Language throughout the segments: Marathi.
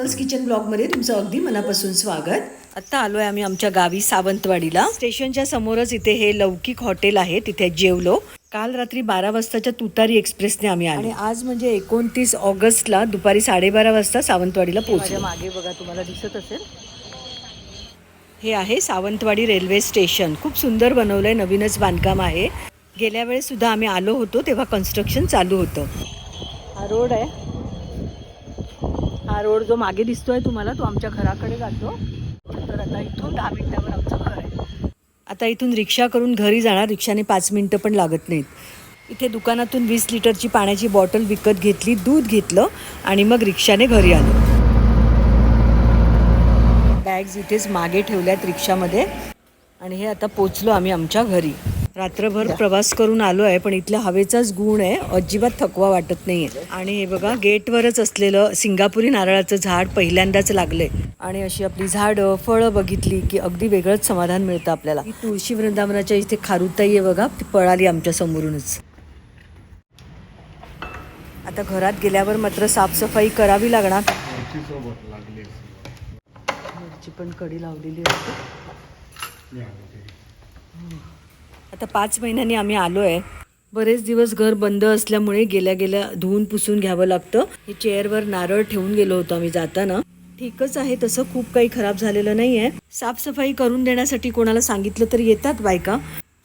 सोनल्स किचन ब्लॉगमध्ये तुमचं अगदी मनापासून स्वागत. आता आलोय आम्ही आमच्या गावी सावंतवाडीला. स्टेशनच्या समोरच इथे हे लौकिक हॉटेल आहे तिथे जेवलो. काल रात्री बारा वाजताच्या तुतारी एक्सप्रेसने आम्ही आलो. आणि आज म्हणजे एकोणतीस ऑगस्टला दुपारी साडेबारा वाजता सावंतवाडीला पोहोचलो. मागे बघा तुम्हाला दिसत असेल? हे आहे सावंतवाडी रेल्वे स्टेशन. खूप सुंदर बनवलंय नवीनच बांधकाम आहे. गेल्या वेळेस सुद्धा आम्ही आलो होतो तेव्हा कन्स्ट्रक्शन चालू होतं. हा रोड आहे. हा रोड जो मागे दिसतोय तुम्हाला तो आमच्या घराकडे जातो. तर आता इथून दहा मिनिटावर आमचं घर आहे. आता इथून रिक्षा करून घरी जाणार रिक्षाने पाच मिनटं पण लागत नाहीत. इथे दुकानातून वीस लिटरची पाण्याची बॉटल विकत घेतली दूध घेतलं आणि मग रिक्षाने घरी आलो. बॅग्स इथेच मागे ठेवल्यात रिक्षामध्ये. आणि हे आता पोचलो आम्ही आमच्या घरी. रात्रभर प्रवास करून आलो आहे पण इथल्या हवेचाच गुण आहे अजिबात थकवा वाटत नाहीये. आणि हे बघा गेटवरच असलेलं सिंगापुरी नारळाचं झाड पहिल्यांदाच लागलंय. आणि अशी आपली झाडं फळं बघितली की अगदी वेगळंच समाधान मिळतं आपल्याला. ही तुळशी वृंदावनाच्या इथे खारुताई आहे बघा ती पळाली आमच्या समोरूनच. आता घरात गेल्यावर मात्र साफसफाई करावी लागणार. मिरची पण कडी लावलेली असते आता पाच महिन्यांनी आम्ही आलो आहे बरेच दिवस घर बंद असल्यामुळे गेल्या गेल्या धुवून पुसून घ्यावं लागतं. हे चेअरवर नारळ ठेवून गेलो होतो आम्ही जाताना. ठीकच आहे तसं खूप काही खराब झालेलं नाही आहे साफसफाई करून देण्यासाठी कोणाला सांगितलं तर येतात बायका.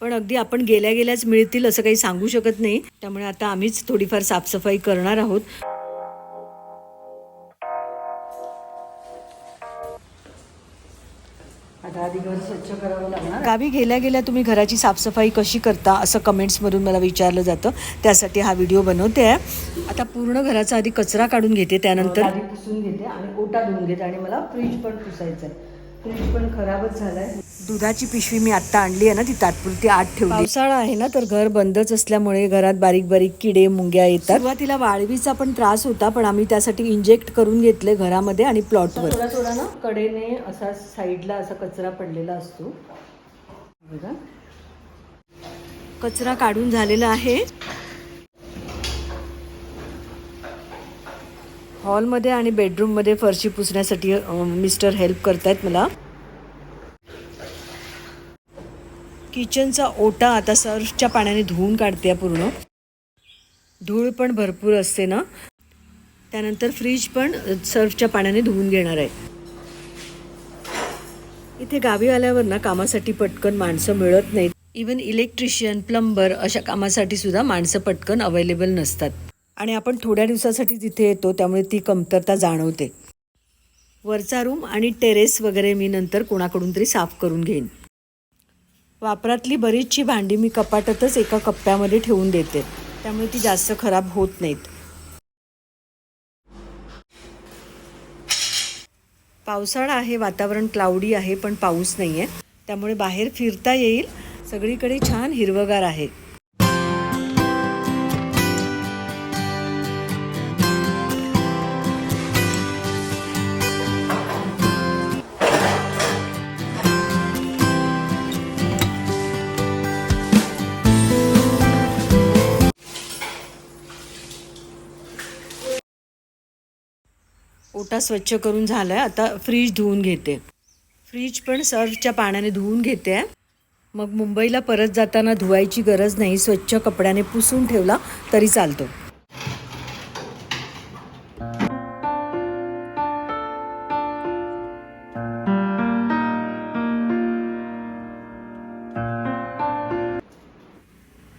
पण अगदी आपण गेल्या गेल्याच मिळतील असं काही सांगू शकत नाही. त्यामुळे आता आम्हीच थोडीफार साफसफाई करणार आहोत. स्वच्छ करावं लागणार? गावी गेल्या गेल्या तुम्ही घराची साफसफाई कशी करता असं कमेंट्समधून मला विचारलं जातं. त्यासाठी हा व्हिडिओ बनवते. आहे आता पूर्ण घराचा आधी कचरा काढून घेते त्यानंतर आधी पुसून घेते आणि ओटा धुवून घेते आणि मला फ्रीज पण पुसायचं आहे फ्रीज पण खराबच झालाय. दुधाची पिशवी मी आत्ता आणली आहे ना ती तात्पुरती आत ठेवली. पावसाळा आहे ना तर घर बंदच असल्यामुळे घरात बारीक बारीक किडे मुंग्या येतात. सुरुवातीला वाळवीचा पण त्रास होता पण आम्ही त्यासाठी इंजेक्ट करून घेतले घरामध्ये आणि प्लॉटवर थोडा थोडा ना कडेने असा साईडला असा कचरा पडलेला असतो. बघा. कचरा काढून झालेला आहे. हॉलमध्ये आणि बेडरूममध्ये फरशी पुसण्यासाठी मिस्टर हेल्प करतायत मला. किचनचा ओटा आता सर्फच्या पाण्याने धुवून काढते पूर्ण. धूळ पण भरपूर असते ना? त्यानंतर फ्रीज पण सर्फच्या पाण्याने धुवून घेणार आहे. इथे गावी आल्यावर ना कामासाठी पटकन माणसं मिळत नाहीत. इवन इलेक्ट्रिशियन प्लंबर अशा कामासाठी सुद्धा माणसं पटकन अवेलेबल नसतात. आणि आपण थोड्या दिवसासाठी तिथे येतो त्यामुळे ती कमतरता जाणवते. वरचा रूम आणि टेरेस वगैरे मी नंतर कोणाकडून तरी साफ करून घेईन. वापरातली बरीचशी भांडी मी कपाटातच एका कप्प्यामध्ये ठेवून देते. त्यामुळे ती जास्त खराब होत नाहीत. पावसाळा आहे वातावरण क्लाउडी आहे पण पाऊस नाही आहे त्यामुळे बाहेर फिरता येईल. सगळीकडे छान हिरवगार आहे. ओटा स्वच्छ करून झालाय. आता फ्रीज धुवून घेते. फ्रीज पण सर्फच्या पाण्याने धुवून घेते. मग मुंबईला परत जाताना धुवायची गरज नाही. स्वच्छ कपड्याने पुसून ठेवला तरी चालतो.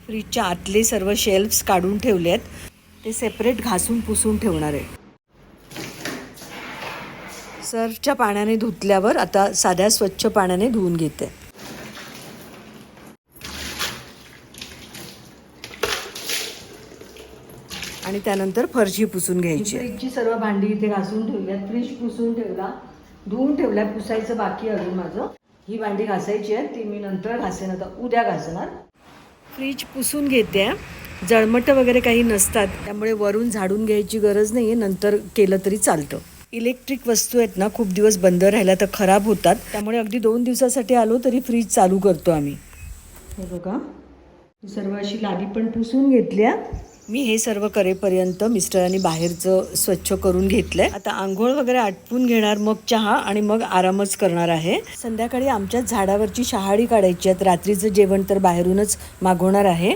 फ्रीजच्या आतले सर्व शेल्फ्स काढून ठेवले आहेत ते सेपरेट घासून पुसून ठेवणार आहे. सर्फच्या पाण्याने धुतल्यावर आता साध्या स्वच्छ पाण्याने धुवून घेते. आणि त्यानंतर फरशी पुसून घ्यायची फ्रीजची सर्व भांडी इथे घासून ठेवल्यात. फ्रीज पुसून ठेवला. धुवून ठेवल्या पुसायचं बाकी अजून माझं. ही भांडी घासायची आहे ती मी नंतर घासेन. आता उद्या घासणार. फ्रीज पुसून घेते. जळमटं वगैरे काही नसतात. त्यामुळे वरून झाडून घ्यायची गरज नाही आहे नंतर केलं तरी चालतं. इलेक्ट्रिक वस्तू आहेत ना खूप दिवस बंद राहिल्या तर खराब होतात. त्यामुळे अगदी दोन दिवसासाठी आलो तरी फ्रीज चालू करतो आम्ही. हे बघा ही सर्व अशी लादी पण पुसून घेतल्या. मी हे सर्व करेपर्यंत मिस्टरांनी बाहेरचं स्वच्छ करून घेतलंय. आता आंघोळ वगैरे आटपून घेणार मग चहा आणि मग आरामच करणार आहे. संध्याकाळी आमच्या झाडावरची शहाळी काढायची आहेत. रात्रीचं जेवण तर बाहेरूनच मागवणार आहे.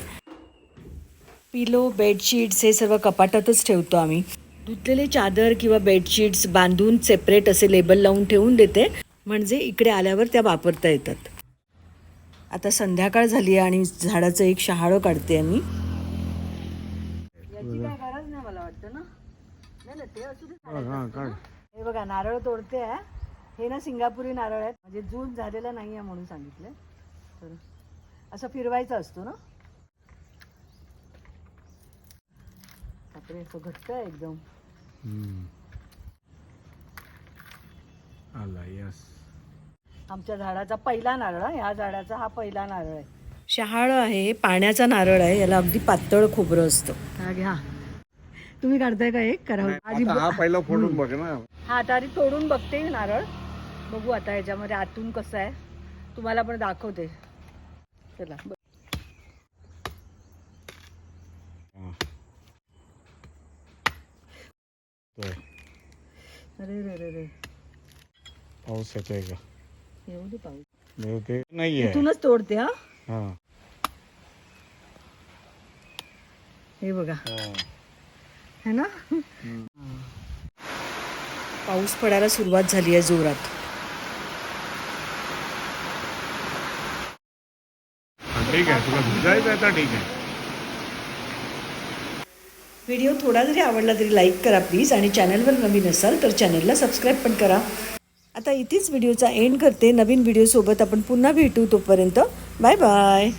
पिलो बेडशीट्स हे सर्व कपाटातच ठेवतो आम्ही. धुतलेले चादर किंवा बेडशीट्स बांधून सेपरेट असे लेबल लावून ठेवून देते. म्हणजे इकडे आल्यावर त्या वापरता येतात. आता संध्याकाळ झाली आहे आणि झाडाचं एक शहाळं काढते आम्ही. याची काय गरज नाही मला वाटतं ना? नाही ते असू दे. हे बघा नारळ तोडते आहे. हे ना सिंगापुरी नारळ आहेत. म्हणजे जून झालेला नाही आहे म्हणून सांगितलं तर असं फिरवायचा असतो ना? बापरे तो घट्ट आहे एकदम. आला यस आमच्या झाडाचा पहिला नारळ. ह्या झाडाचा हा पहिला नारळ आहे. शहाळ आहे हे पाण्याचा नारळ आहे याला अगदी पातळ खोबरं असतं. हा घ्या. तुम्ही काढताय का एक? करा. आधी आता हा पहिला फोडून बघ ना. हा आता आधी तोडून बघते नारळ. बघू आता ह्याच्यामध्ये आतून कसं आहे. तुम्हाला पण दाखवते. चला ब- हा. तर अरे रे रे रे पाऊस येतोय का? येऊ दे पाऊस ते नाहीये. इथूनच तोडते हा? हा. हे बघा. हा. है ना? पाऊस पडायला सुरुवात झाली आहे जोरात. हा, ठीक आहे तुला भिजायचं आहे तर ठीक आहे. व्हिडिओ थोडा जरी आवडला तरी लाईक करा प्लीज आणि चॅनलवर नवीन असाल तर चॅनलला सबस्क्राईब पण करा. आता इथेच व्हिडिओचा एंड करते. नवीन व्हिडिओसोबत आपण पुन्हा भेटू तोपर्यंत बाय बाय.